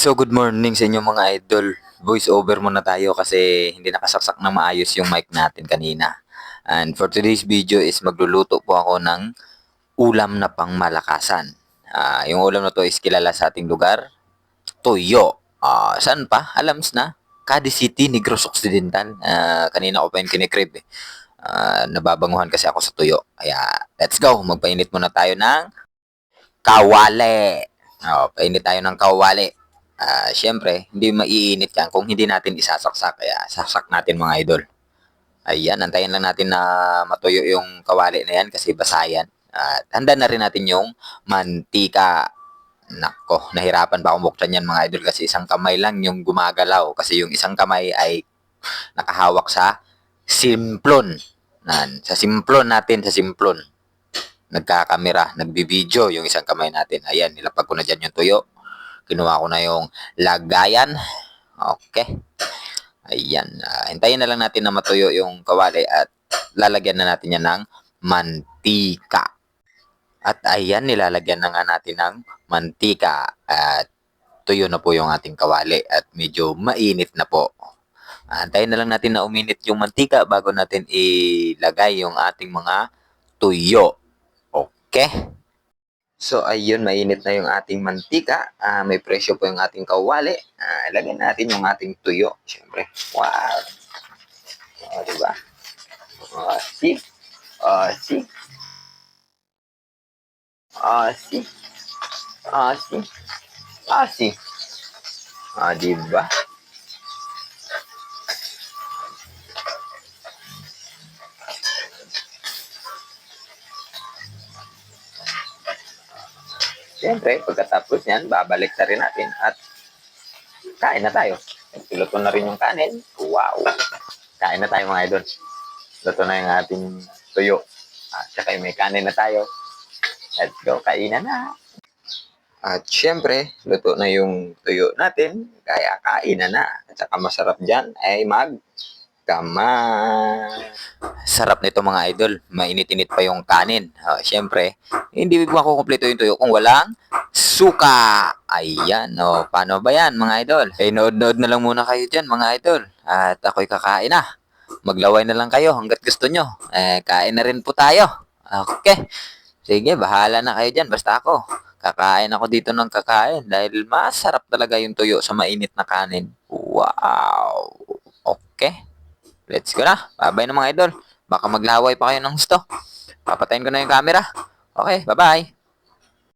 So good morning sa inyo mga idol. Voice over muna tayo kasi hindi nakasaksak na maayos yung mic natin kanina. And for today's video is magluluto po ako ng ulam na pangmalakasan. Ah, yung ulam na to is kilala sa ating lugar, Toyo. Ah, saan pa? Alams na. Cadiz City, Negros Occidental. Ah, kanina ko pa yung kinikrib eh. Ah, nababanguhan kasi ako sa Toyo. Kaya let's go. Magpainit muna tayo ng kawali. Oh, painit tayo ng kawali. Ah, syempre, hindi maiinit yan kung hindi natin isasaksak. Kaya saksak natin mga idol. Ayan, antayin lang natin na matuyo yung kawali na yan kasi basa yan. At handa na rin natin yung mantika. Nako, nahirapan pa buksan yan mga idol kasi isang kamay lang yung gumagalaw. Kasi yung isang kamay ay nakahawak sa simplon. Nan, sa simplon natin, sa simplon. Nagkakamera, nagbibideo yung isang kamay natin. Ayan, nilapag ko na dyan yung tuyo. Kinuha ko na yung lagayan. Okay. Ayan. ah, hintayin na lang natin na matuyo yung kawali at lalagyan na natin yan ng mantika. At ayan, nilalagyan na nga natin ng mantika at tuyo na po yung ating kawali at medyo mainit na po. Ah, Antayin na lang natin na uminit yung mantika bago natin ilagay yung ating mga tuyo. Okay? So, ayun, mainit na yung ating mantika. Ah, may presyo po yung ating kawali. Ah, ilagay natin yung ating tuyo. Siyempre. Wow! O, diba? O, see? O, see? O, see? O, see? O, see? O, diba? Siyempre, pagkatapos yan, babalik na rin natin at kain na tayo. Piluto na rin yung kanin. Wow! Kain na tayo mga idol. Luto na yung ating tuyo. At saka may kanin na tayo. Let's go, kainan na. At syempre, luto na yung tuyo natin. Kaya kainan na. At saka masarap dyan ay mag kamay. Sarap nito mga idol. Mainit-init pa yung kanin. Uh, syempre, hindi makukumpleto yung tuyo kung walang suka. Ayan, o. paano ba yan mga idol? Eh, nood-nood na lang muna kayo dyan mga idol. At ako'y kakain na. Maglaway na lang kayo hanggat gusto nyo. Eh, kain na rin po tayo. Okay. Sige, bahala na kayo dyan. Basta ako. Kakain ako dito ng kakain dahil masarap talaga yung tuyo sa mainit na kanin. Wow! Okay. Let's go na. Bye-bye na mga idol. Baka maglaway pa kayo ng gusto. Papatayin ko na yung camera. Okay, bye-bye.